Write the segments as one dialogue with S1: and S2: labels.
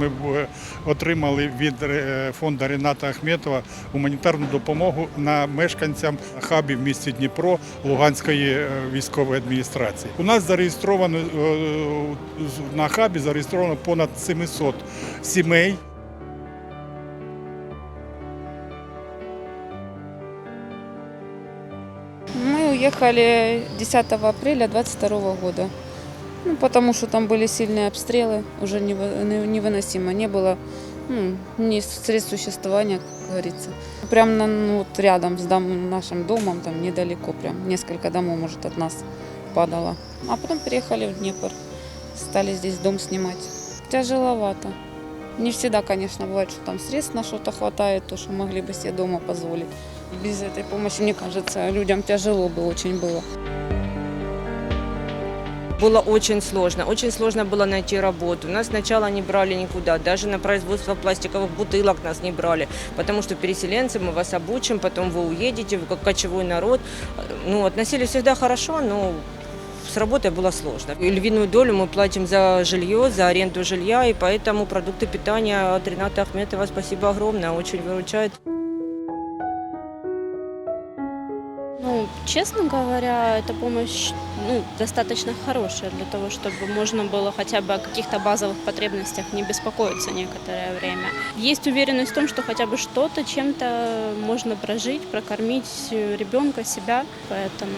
S1: Ми отримали від е, фонду Рената Ахметова гуманітарну допомогу на мешканцям хабів в місті Дніпро Луганської е, військової адміністрації. У нас зареєстровано е, на хабі зареєстровано понад 700 сімей.
S2: Мы уехали 10 апреля 22 года. Ну, потому что там были сильные обстрелы, уже нево- не- невыносимо. Не было ну, ни средств существования, как говорится. Прям на, ну, вот рядом с дом, нашим домом, там недалеко, прям несколько домов, может, от нас падало. А потом переехали в Днепр, стали здесь дом снимать. Тяжеловато. Не всегда, конечно, бывает, что там средств на что-то хватает, то, что могли бы себе дома позволить. Без этой помощи, мне кажется, людям тяжело бы очень было.
S3: Было очень сложно. Очень сложно было найти работу. Нас сначала не брали никуда. Даже на производство пластиковых бутылок нас не брали. Потому что переселенцы, мы вас обучим, потом вы уедете, вы как кочевой народ. Ну, относились всегда хорошо, но с работой было сложно. И львиную долю мы платим за жилье, за аренду жилья, и поэтому продукты питания от Рената Ахметова спасибо огромное, очень выручает.
S4: Ну, честно говоря, эта помощь ну, достаточно хорошая для того, чтобы можно было хотя бы о каких-то базовых потребностях не беспокоиться некоторое время. Есть уверенность в том, что хотя бы что-то, чем-то можно прожить, прокормить ребенка, себя, поэтому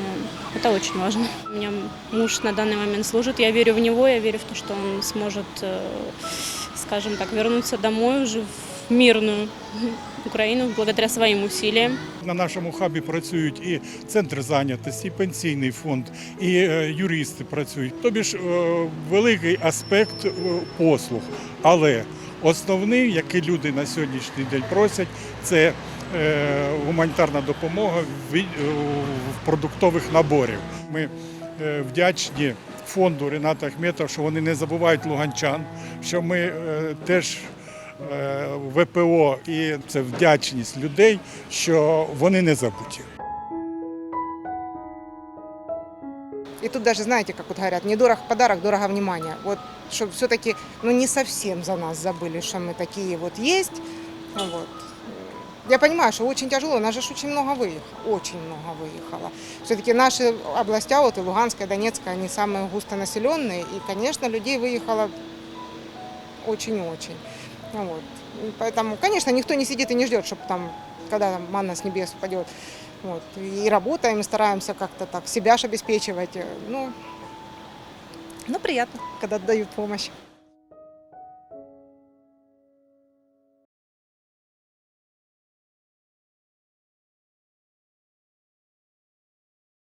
S4: это очень важно. У меня муж на данный момент служит, я верю в него, я верю в то, что он сможет, э, скажем так, вернуться домой уже в мирную Украину благодаря своим усилиям.
S1: На нашому хабі працюють і центр зайнятості, і пенсійний фонд, і е, юристи працюють. Тобі ж е, великий аспект е, послуг. Але основний, який люди на сьогоднішній день просять, це гуманітарна допомога в, продуктових наборів. Ми вдячні фонду Рената Ахметова, що вони не забувають луганчан, що ми теж ВПО і це вдячність людей, що вони не забуті.
S5: И тут даже, знаете, как вот говорят, недорог подарок, дорого внимание. Вот, чтобы все-таки, ну, не совсем за нас забыли, что мы такие вот есть. Ну, Вот. Я понимаю, что очень тяжело, у нас же ж очень много выехало, очень много выехало. Все-таки наши областя, вот и Луганская, и Донецкая, они самые густонаселенные, и, конечно, людей выехало очень-очень. Ну, вот. Поэтому, конечно, никто не сидит и не ждет, чтобы там, когда там манна с небес упадет. Вот. И работаем, стараемся как-то так себя ж обеспечивать. Ну, ну, приятно, когда дают помощь.